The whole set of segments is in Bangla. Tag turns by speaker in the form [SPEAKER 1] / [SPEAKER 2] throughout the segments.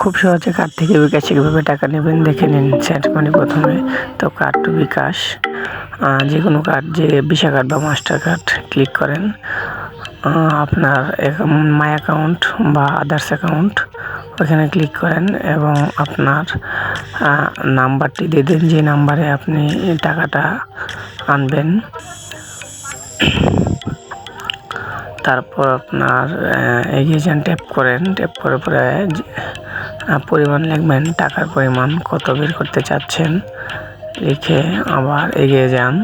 [SPEAKER 1] খুব সহজে কার্ড থেকে বিকাশে কীভাবে টাকা নেবেন, দেখে নিন সেন্ট মানি প্রথমে তো কার্ড টু বিকাশ যে কোনো কার্ড, যে ভিসা কার্ড বা মাস্টার কার্ড ক্লিক করেন আপনার মাই অ্যাকাউন্ট বা আদার্স অ্যাকাউন্ট ওখানে ক্লিক করেন এবং আপনার নাম্বারটি দিয়ে দেন, যে নাম্বারে আপনি টাকাটা আনবেন। তারপর আপনার এগিয়ে যান ট্যাপ করেন ট্যাপ করে পরে পরিমাণ লিখবেন টাকার পরিমাণ, কত বের করতে চাচ্ছেন লিখে আবার এগিয়ে যান।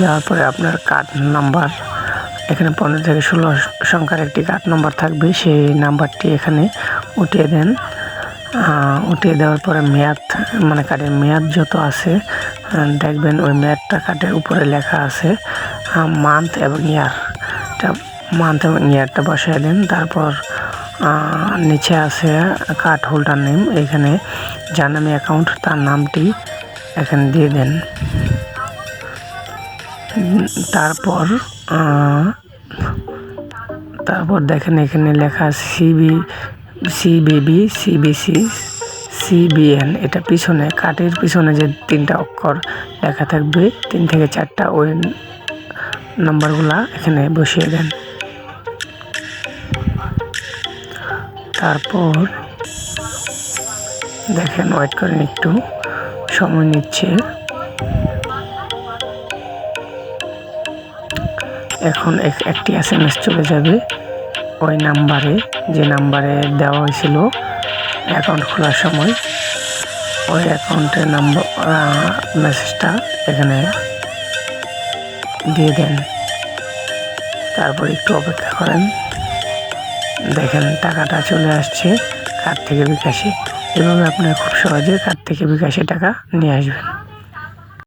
[SPEAKER 1] যাওয়ার পরে আপনার কার্ড নাম্বার এখানে পনেরো থেকে ষোলো সংখ্যার একটি কার্ড নাম্বার থাকবে, সেই নাম্বারটি এখানে উঠিয়ে দেন। উঠিয়ে দেওয়ার পরে মেয়াদ মানে কার্ডের মেয়াদ যত আছে দেখবেন ওই মেয়াদটা কার্ডের উপরে লেখা আছে মান্থ এবং ইয়ার মান্থ এবং ইয়ারটা বসিয়ে দেন, তারপর নিচে আছে কার্ড হোল্ডার নেম। এখানে যার নামে অ্যাকাউন্ট, তার নামটি এখানে দিয়ে দেন। তারপর তারপর দেখেন এখানে লেখা সিবি, সিবিবি, সিবিসি, সিবিএন। এটা পিছনে কাঠের পিছনে যে তিনটা অক্ষর লেখা থাকবে, তিন থেকে চারটা ওই নাম্বারগুলা এখানে বসিয়ে দেন। তারপর দেখেন ওয়েট করেন একটু। সময় নিচ্ছে। এখন এক- একটি এস এম এস চলে যাবে ওই নাম্বারে। যে নাম্বারে দেওয়া হয়েছিল অ্যাকাউন্ট খোলার সময়, ওই অ্যাকাউন্টের নাম্বার মেসেজটা এখানে দিয়ে দেন। তারপর একটু অপেক্ষা করেন। দেখেন, টাকাটা চলে আসছে কার থেকে বিকাশে এবং আপনারা খুব সহজে কার থেকে বিকাশে টাকা নিয়ে আসবেন।